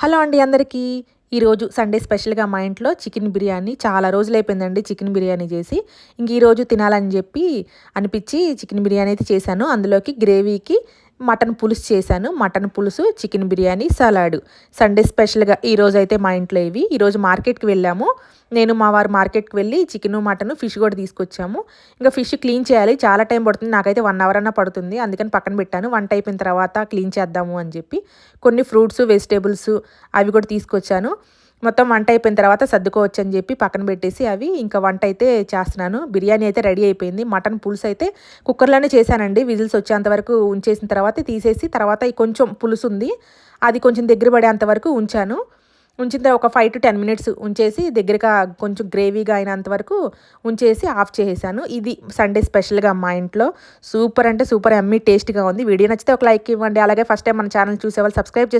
Hello అండి అందరికీ. ఈరోజు సండే స్పెషల్గా మా ఇంట్లో చికెన్ బిర్యానీ చాలా రోజులు అయిపోయిందండి చికెన్ బిర్యానీ చేసి. ఇంక ఈరోజు తినాలని చెప్పి అనిపించి చికెన్ బిర్యానీ అయితే చేశాను. అందులోకి గ్రేవీకి మటన్ పులుసు చేశాను. మటన్ పులుసు చికెన్ బిర్యానీ సలాడ్. సండే స్పెషల్గా ఈరోజు అయితే మా ఇంట్లో ఇవి. ఈరోజు మార్కెట్కి వెళ్ళాము. నేను మా వారు మార్కెట్కి వెళ్ళి చికెన్ మటన్ ఫిష్ కూడా తీసుకొచ్చాము. ఇంకా ఫిష్ క్లీన్ చేయాలి. చాలా టైం పడుతుంది. నాకైతే వన్ అవర్ అన్న పడుతుంది. అందుకని పక్కన పెట్టాను. వంట అయిపోయిన తర్వాత క్లీన్ చేద్దాము అని చెప్పి కొన్ని ఫ్రూట్స్ వెజిటేబుల్స్ అవి కూడా తీసుకొచ్చాను. మొత్తం వంట అయిపోయిన తర్వాత సర్దుకోవచ్చు అని చెప్పి పక్కన పెట్టేసి అవి ఇంకా వంట అయితే చేస్తున్నాను. బిర్యానీ అయితే రెడీ అయిపోయింది. మటన్ పులుసు అయితే కుక్కర్లోనే చేశానండి. విజిల్స్ వచ్చేంత వరకు ఉంచేసిన తర్వాత తీసేసి తర్వాత కొంచెం పులుసు ఉంది. అది కొంచెం దగ్గర పడేంత వరకు ఉంచాను. ఉంచిన తర్వాత ఒక ఫైవ్ టు టెన్ మినిట్స్ ఉంచేసి దగ్గరగా కొంచెం గ్రేవీగా అయినంత వరకు ఉంచేసి ఆఫ్ చేసేసాను. ఇది సండే స్పెషల్గా మా ఇంట్లో. సూపర్ అంటే సూపర్ ఎమ్మీ టేస్ట్గా ఉంది. వీడియో నచ్చితే ఒక లైక్ ఇవ్వండి. అలాగే ఫస్ట్ టైం మన ఛానల్ చూసే వాళ్ళు సబ్స్క్రైబ్ చేసి